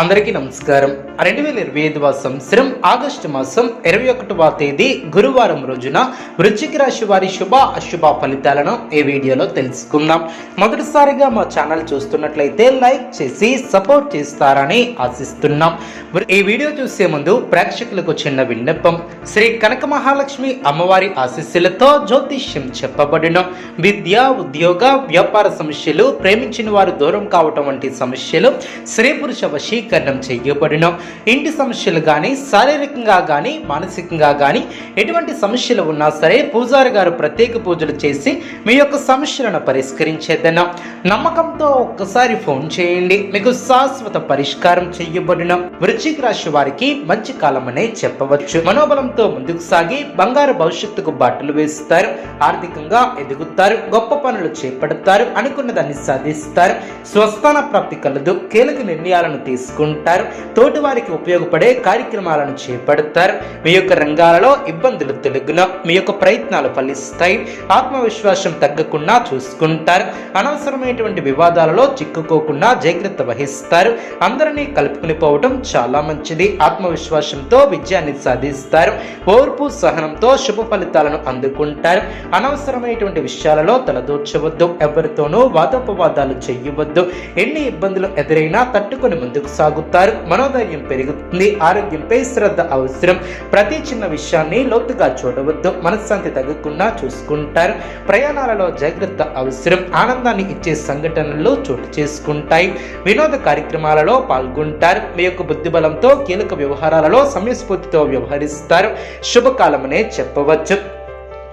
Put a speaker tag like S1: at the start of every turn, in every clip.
S1: అందరికీ నమస్కారం. రెండు వేల ఇరవై ఐదవ సంవత్సరం ఆగస్టు మాసం ఇరవై ఒకటవ తేదీ గురువారం రోజున వృశ్చిక రాశి వారి శుభ అశుభ ఫలితాలను ఈ వీడియోలో తెలుసుకుందాం. మొదటిసారిగా మా ఛానల్ చూస్తున్నట్లయితే లైక్ చేసి సపోర్ట్ చేస్తారని ఆశిస్తున్నాం. ఈ వీడియో చూసే ముందు ప్రేక్షకులకు చిన్న విన్నపం. శ్రీ కనక మహాలక్ష్మి అమ్మవారి ఆశీస్సులతో జ్యోతిష్యం చెప్పబడిన. విద్య ఉద్యోగ వ్యాపార సమస్యలు ప్రేమించిన వారు దూరం కావటం వంటి సమస్యలు స్త్రీ పురుష వశీకరణం చేయబడిన. ఇంటి సమస్యలు కానీ శారీరకంగా కానీ మానసికంగా కానీ ఎటువంటి సమస్యలు ఉన్నా సరే పూజారి గారు ప్రత్యేక పూజలు చేసి మీ యొక్క సమస్యలను పరిష్కరించేదన. నమ్మకంతో ఒక్కసారి ఫోన్ చేయండి. మీకు శాశ్వత పరిష్కారం చేయబడిన. వృశ్చిక రాశి వారికి మంచి కాలం అనే చెప్పవచ్చు. మనోబలంతో ముందుకు సాగి బంగారు భవిష్యత్తుకు బాటలు వేస్తారు. ఆర్థికంగా ఎదుగుతారు. గొప్ప పనులు చేపడతారు. అనుకున్న దాన్ని సాధిస్తారు. స్వస్థాన ప్రాప్తి కలదు. కీలక నిర్ణయాలను తీసుకుంటారు. తోటి వారికి ఉపయోగపడే కార్యక్రమాలను చేపడతారు. మీ యొక్క రంగాలలో ఇబ్బందులు తెలుగున మీ యొక్క ప్రయత్నాలు ఫలిస్తాయి. ఆత్మవిశ్వాసం తగ్గకుండా చూసుకుంటారు. అనవసరమైనటువంటి వివాదాలలో చిక్కుకోకుండా జాగ్రత్త వహిస్తారు. అందరినీ కలుపుకుని పోవటం చాలా మంచిది. ఆత్మవిశ్వాసంతో విజయాన్ని సాధిస్తారు. ఓర్పు సహనంతో శుభ ఫలితాలను అందుకుంటారు. అనవసరమైనటువంటి విషయాలలో తలదూర్చవద్దు. ఎవరితోనూ వాదోపవాదాలు చేయవద్దు. ఎన్ని ఇబ్బందులు ఎదురైనా తట్టుకొని ముందుకు సాగుతారు మనోధైర్యం పెరుగుతుంది ఆరోగ్యంపై శ్రద్ధ అవసరం. ప్రతి చిన్న విషయాన్ని లోతుగా చూడవద్దు మనశ్శాంతి తగ్గకుండా చూసుకుంటారు. ప్రయాణాలలో జాగ్రత్త అవసరం ఆనందాన్ని ఇచ్చే సంఘటనలు చోటు చేసుకుంటాయి. వినోద కార్యక్రమాలలో పాల్గొంటారు మీ యొక్క బుద్ధిబలంతో కీలక వ్యవహారాలలో సమయస్ఫూర్తితో వ్యవహరిస్తారు. శుభకాలమనే చెప్పవచ్చు.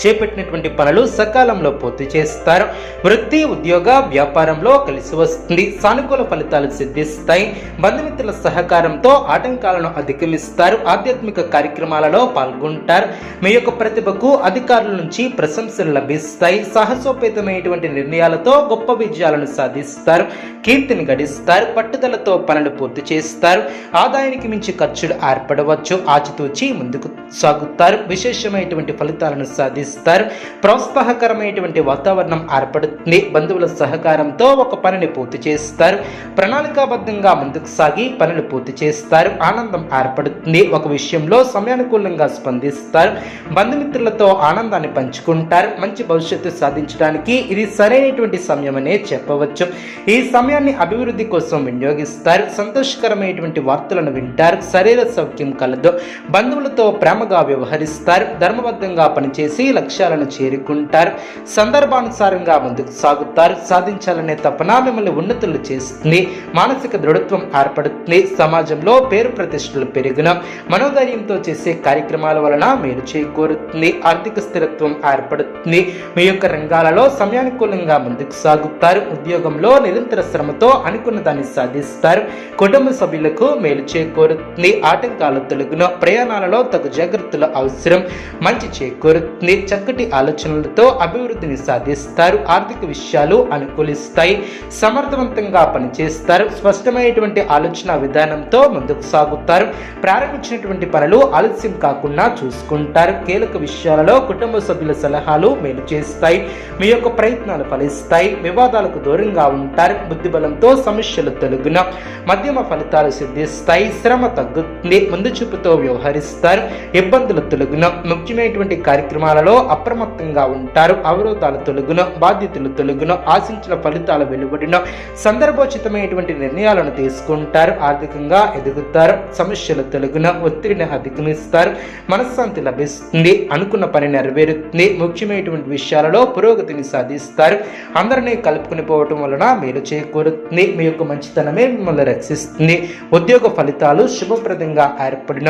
S1: చేపట్టినటువంటి పనులు సకాలంలో పూర్తి చేస్తారు. వృత్తి ఉద్యోగ వ్యాపారంలో కలిసి వస్తుంది. సానుకూల ఫలితాలు సిద్ధిస్తాయి. బంధుమిత్రుల సహకారంతో ఆటంకాలను అధిగమిస్తారు. ఆధ్యాత్మిక కార్యక్రమాలలో పాల్గొంటారు. మీ యొక్క ప్రతిభకు అధికారుల నుంచి ప్రశంసలు లభిస్తాయి. సాహసోపేతమైనటువంటి నిర్ణయాలతో గొప్ప విజయాలను సాధిస్తారు. కీర్తిని గడిస్తారు పట్టుదలతో పనులు పూర్తి చేస్తారు ఆదాయానికి మించి ఖర్చులు ఏర్పడవచ్చు ఆచితూచి ముందుకు సాగుతారు విశేషమైనటువంటి ఫలితాలను సాధిస్తారు ప్రోత్సాహకరమైనటువంటి వాతావరణం ఏర్పడుతుంది బంధువుల సహకారంతో ఒక పనిని పూర్తి చేస్తారు ప్రణాళికాబద్ధంగా ముందుకు సాగి పనులు పూర్తి చేస్తారు ఆనందం ఏర్పడుతుంది ఒక విషయంలో సమయానుకూలంగా స్పందిస్తారు బంధుమిత్రులతో ఆనందాన్ని పంచుకుంటారు మంచి భవిష్యత్తు సాధించడానికి ఇది సరైనటువంటి సమయమనే చెప్పవచ్చు. ఈ సమయం సమయాన్ని అభివృద్ధి కోసం వినియోగిస్తారు. సంతోషకరమైనటువంటి వార్తలను వింటారు. శరీర సౌఖ్యం కలదు. బంధువులతో ప్రేమగా వ్యవహరిస్తారు. ధర్మబద్ధంగా పనిచేసి లక్ష్యాలను చేరుకుంటారు. సందర్భానుసారంగా ముందుకు సాగుతారు. సాధించాలనే తపన మిమ్మల్ని ఉన్నతులు చేస్తుంది. మానసిక దృఢత్వం ఏర్పడుతుంది. సమాజంలో పేరు ప్రతిష్టలు పెరిగిన మనోధైర్యంతో చేసే కార్యక్రమాల వలన మీరు చేకూరుతుంది. ఆర్థిక స్థిరత్వం ఏర్పడుతుంది. మీ యొక్క రంగాలలో సమయానుకూలంగా ముందుకు సాగుతారు. ఉద్యోగంలో నిరంతర శ్రమతో అనుకున్న దాన్ని సాధిస్తారు. కుటుంబ సభ్యులకు మేలు చేకూరుతుంది. ఆటంకాలు తొలగును ప్రయాణాలలో తగు జాగ్రత్తలు అవసరం. మంచి చేకూరుతుంది. చక్కటి ఆలోచనలతో అభివృద్ధిని సాధిస్తారు. ఆర్థిక విషయాలు అనుకూలిస్తాయి. సమర్థవంతంగా పనిచేస్తారు. స్పష్టమైనటువంటి ఆలోచన విధానంతో ముందుకు సాగుతారు. ప్రారంభించినటువంటి పనులు ఆలస్యం కాకుండా చూసుకుంటారు. కీలక విషయాలలో కుటుంబ సభ్యుల సలహాలు మేలు చేస్తాయి. మీ యొక్క ప్రయత్నాలు ఫలిస్తాయి. వివాదాలకు దూరంగా ఉంటారు. బుద్ధిబలంతో సమస్యలు తొలగున మధ్యమ ఫలితాలు సిద్ధిస్తాయి. శ్రమ తగ్గుతుంది. ముందు చూపుతో వ్యవహరిస్తారు. ఇబ్బందులు తొలగున. ముఖ్యమైనటువంటి కార్యక్రమాలలో అప్రమత్తంగా ఉంటారు. అవరోధాలు తొలగున. బాధ్యతలు తొలగున. ఆశించిన ఫలితాలు వెలువడిన సందర్భోచితమైనటువంటి నిర్ణయాలను తీసుకుంటారు. ఆర్థికంగా ఎదుగుతారు. సమస్యలు తొలగిన. ఒత్తిడిని అధిగమిస్తారు. మనశ్శాంతి లభిస్తుంది. అనుకున్న పని నెరవేరుతుంది. ముఖ్యమైనటువంటి విషయాలలో పురోగతిని సాధిస్తారు. అందరినీ కలుపుకుని పోవటం వలన మేలు చేకూరుతుంది మీ యొక్క మంచితనమే మిమ్మల్ని రక్షిస్తుంది. ఉద్యోగ ఫలితాలు శుభప్రదంగా ఏర్పడిన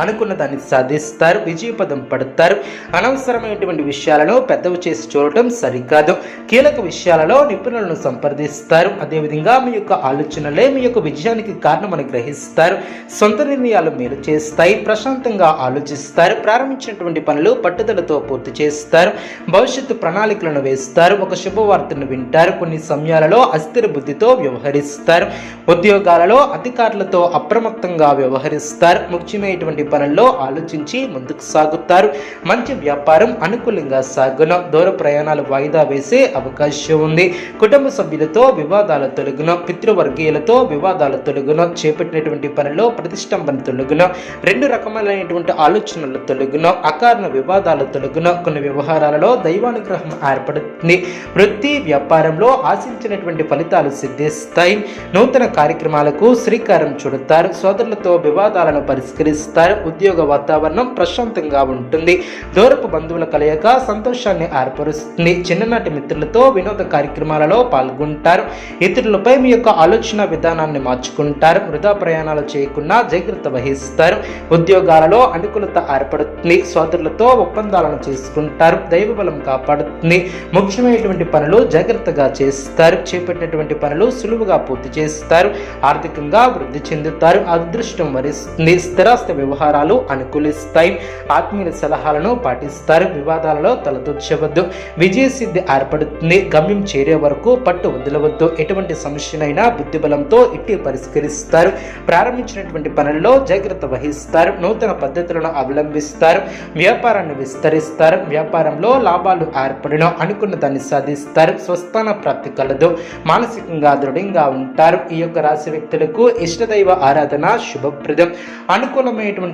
S1: అనుకున్న దాన్ని సాధిస్తారు విజయపదం పడతారు. అనవసరమైనటువంటి విషయాలను పెద్దవి చేసి చూడటం సరికాదు. కీలక విషయాలలో నిపుణులను సంప్రదిస్తారు. అదేవిధంగా మీ యొక్క ఆలోచనలే మీ యొక్క విజయానికి కారణమని గ్రహిస్తారు. సొంత నిర్ణయాలు మీరు చేస్తాయి. ప్రశాంతంగా ఆలోచిస్తారు. ప్రారంభించినటువంటి పనులు పట్టుదలతో పూర్తి చేస్తారు. భవిష్యత్తు ప్రణాళికలను వేస్తారు. ఒక శుభవార్తను వింటారు. కొన్ని సమయాలలో అస్థిర బుద్ధితో వ్యవహరిస్తారు. ఉద్యోగాలలో అధికారులతో అప్రమత్తంగా వ్యవహరిస్తారు. ముఖ్యమైనటువంటి చేపట్టినటువంటి పనుల్లో ఆలోచించి ముందుకు సాగుతారు. మంచి వ్యాపారం అనుకూలంగా సాగును దూర ప్రయాణాలు వాయిదా వేసే అవకాశం ఉంది. కుటుంబ సభ్యులతో వివాదాల తొలగున పితృవర్గీయులతో వివాదాల తొలగున చేపట్టినటువంటి పనిలో ప్రతిష్టంభన తొలగున రెండు రకములైనటువంటి ఆలోచనల తొలగున అకారణ వివాదాల తొలగున కొన్ని వ్యవహారాలలో దైవానుగ్రహం ఏర్పడుతుంది. వృత్తి వ్యాపారంలో ఆశించినటువంటి ఫలితాలు సిద్ధిస్తాయి. నూతన కార్యక్రమాలకు శ్రీకారం చుడతారు. సోదరులతో వివాదాలను పరిష్కరిస్తారు. ఉద్యోగ వాతావరణం ప్రశాంతంగా ఉంటుంది. దూరపు బంధువుల కలయిక సంతోషాన్ని ఏర్పరుస్తుంది. చిన్ననాటి మిత్రులతో వినోద కార్యక్రమాలలో పాల్గొంటారు. ఇతరులపై మీ యొక్క ఆలోచన విధానాన్ని మార్చుకుంటారు. వృధా ప్రయాణాలు చేయకుండా జాగ్రత్త వహిస్తారు. ఉద్యోగాలలో అనుకూలత ఏర్పడుతుంది. సోదరులతో ఒప్పందాలను చేసుకుంటారు. దైవ బలం కాపాడుతుంది. ముఖ్యమైనటువంటి పనులు జాగ్రత్తగా చేస్తారు. చేపట్టినటువంటి పనులు సులువుగా పూర్తి చేస్తారు. ఆర్థికంగా వృద్ధి చెందుతారు. అదృష్టం వరిస్తుంది. స్థిరాస్తి వ్యవహారాలు అనుకూలిస్తాయి. ఆత్మీయుల సలహాలను పాటిస్తారు. వివాదాలలో తలదూర్చవద్దు. విజయ సిద్ధి ఏర్పడుతుంది. గమ్యం చేరే వరకు పట్టు వదలవద్దు. ఎటువంటి సమస్యనైనా బుద్ధిబలంతో ఇట్టి పరిష్కరిస్తారు. ప్రారంభించినటువంటి పనుల్లో జాగ్రత్త వహిస్తారు. నూతన పద్ధతులను అవలంబిస్తారు. వ్యాపారాన్ని విస్తరిస్తారు. వ్యాపారంలో లాభాలు ఏర్పడిన. అనుకున్న దాన్ని సాధిస్తారు. స్వస్థాన ప్రాప్తి కలదు. మానసికంగా దృఢంగా ఉంటారు. ఈ యొక్క రాశి వ్యక్తులకు ఇష్టదైవ ఆరాధన శుభప్రదం. అనుకూలమైనటువంటి